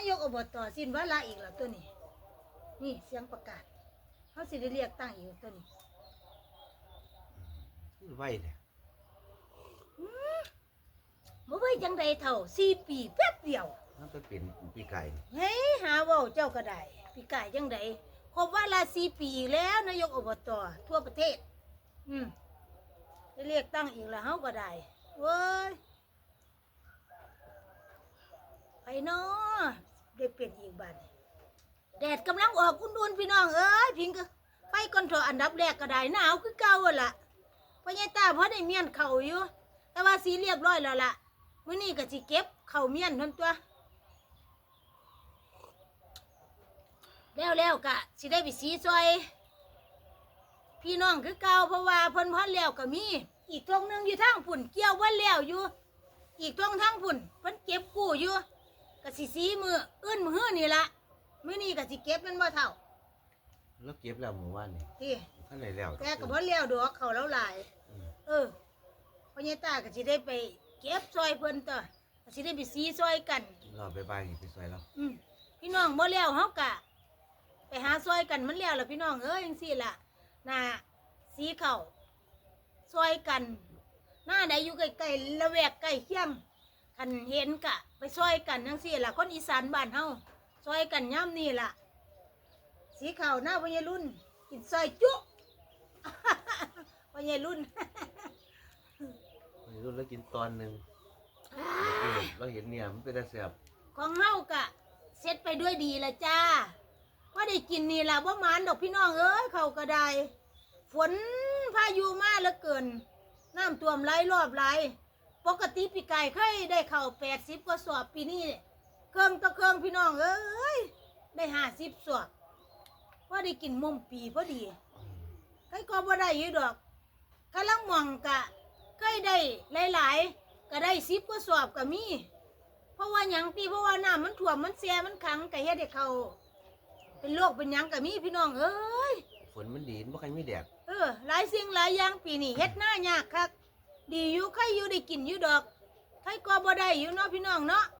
ายกอบตสิ้นวาระอีกแล้วตัวนี้ นี่เสียงประกาศเขาสิได้เรียกตั้งอีกตัวนี้ไหวเนี่ยเมื่อไว้จังใดเท่าสี่ปีแป๊บเดียวมันไปเป็นปีไก่เฮ้ยหาเว่าเจ้าก็ได้พี่กายจังใดครบว่าลาสี่ปีอีกแล้วนายกอบตทั่วประเทศ อืมได้เรียกตั้งอีกแล้วเฮาก็ได้เว้ยไปเนาะ ได้เปลี่ยนอีกบัดนี้แดดกำลังออกคุณดูนพี่น้องเอ้ยพิงก็ไปก่อนเถอะอันดับแรกก็ได้หนาวคือเก่าอะล่ะพ่อใหญ่ตาเพราะได้เมียนเข่าอยู่ แต่ว่าสีเรียบร้อยแล้วล่ะมื้อนี้ก็สิเก็บเข่าเมียนนั่นตัว แล้วแล้วกะสิได้ไปสีซอย พี่น้องคือเก่าเพราะว่าเพิ่นพันแล้วก็มี อีกตรงนึงอยู่ทางพุ่นเกี่ยวว่าแล้วอยู่ อีกตรงทางพุ่นเพิ่นเก็บกู้อยู่ ก็สิสีมืออื่นมือฮื้อนี่ละมื้อนี้ก็สิเก็บแมันบ่เท่าแล้วเก็บแล้วหมู่บ้านนี่ที่ท่านไหนแล้วแต่ก็บ่แล้วดอกเขาแล้วหลายอืมเออพ่อใหญ่ตาก็สิได้ไปเก็บซอยเพิ่นต่อก็สิได้ไปสีซอยกันรอไปบ้านนี่ไปซอยแล้วอืมพี่น้องบ่แล้วเฮากะ ไปหาซอยกันมันแล้วล่ะพี่น้องเอ้ยจังซี่ล่ะน่ะสีเขาซอยกัน หน้าใดอยู่ใกล้ๆละแวกใกล้เคียง คันเห็นกะ ไปซอยกันจังซี่ล่ะคนอีสานบ้านเฮาซอยกันย่ำนี่ล่ะ สีเขาหน้าพญารุ่น กินซอยจุพญารุ่นไม่รู้แล้วกินตอนหนึ่งเราเห็นเนี่ยมันเป็นตาเสียบของเฮากะเสร็จไปด้วยดีละจ้าว่าได้กินนี่ล่ะว่าหมานดอกพี่น้องเอ้ยเขาก็ได้ ฝนพายุมาเหลือเกิน น้ำท่วมไหลรอบไหล ปกติปีไก่เคยได้เข่าแปดสิบกว่าสอบปีนี้เครื่องต่อเครื่องพี่น้องเอ้ยได้ห้าสิบสอบว่าได้กินมุมปีพอดีอืมใครก็บ่ได้อยู่ดอกกำลังมองกะเคยได้หลายๆ ก็ได้สิบกว่าสอบก็มี เพราะว่าหยังตีเพราะว่าน้ำมันท่วมมันเสียมันขังก็เฮ็ดให้เขาเป็นโรคเป็นหยังก็มีพี่น้องเอ้ยฝนมันดีนบ่ใครไม่แดดเออหลายสิ่งหลายอย่างปีนี้เฮ็ดหน้ายากคัก ดีอยู่ใครอยู่ได้กินอยู่ดอกใครก็บ่ได้อยู่เนาะพี่น้องเนาะ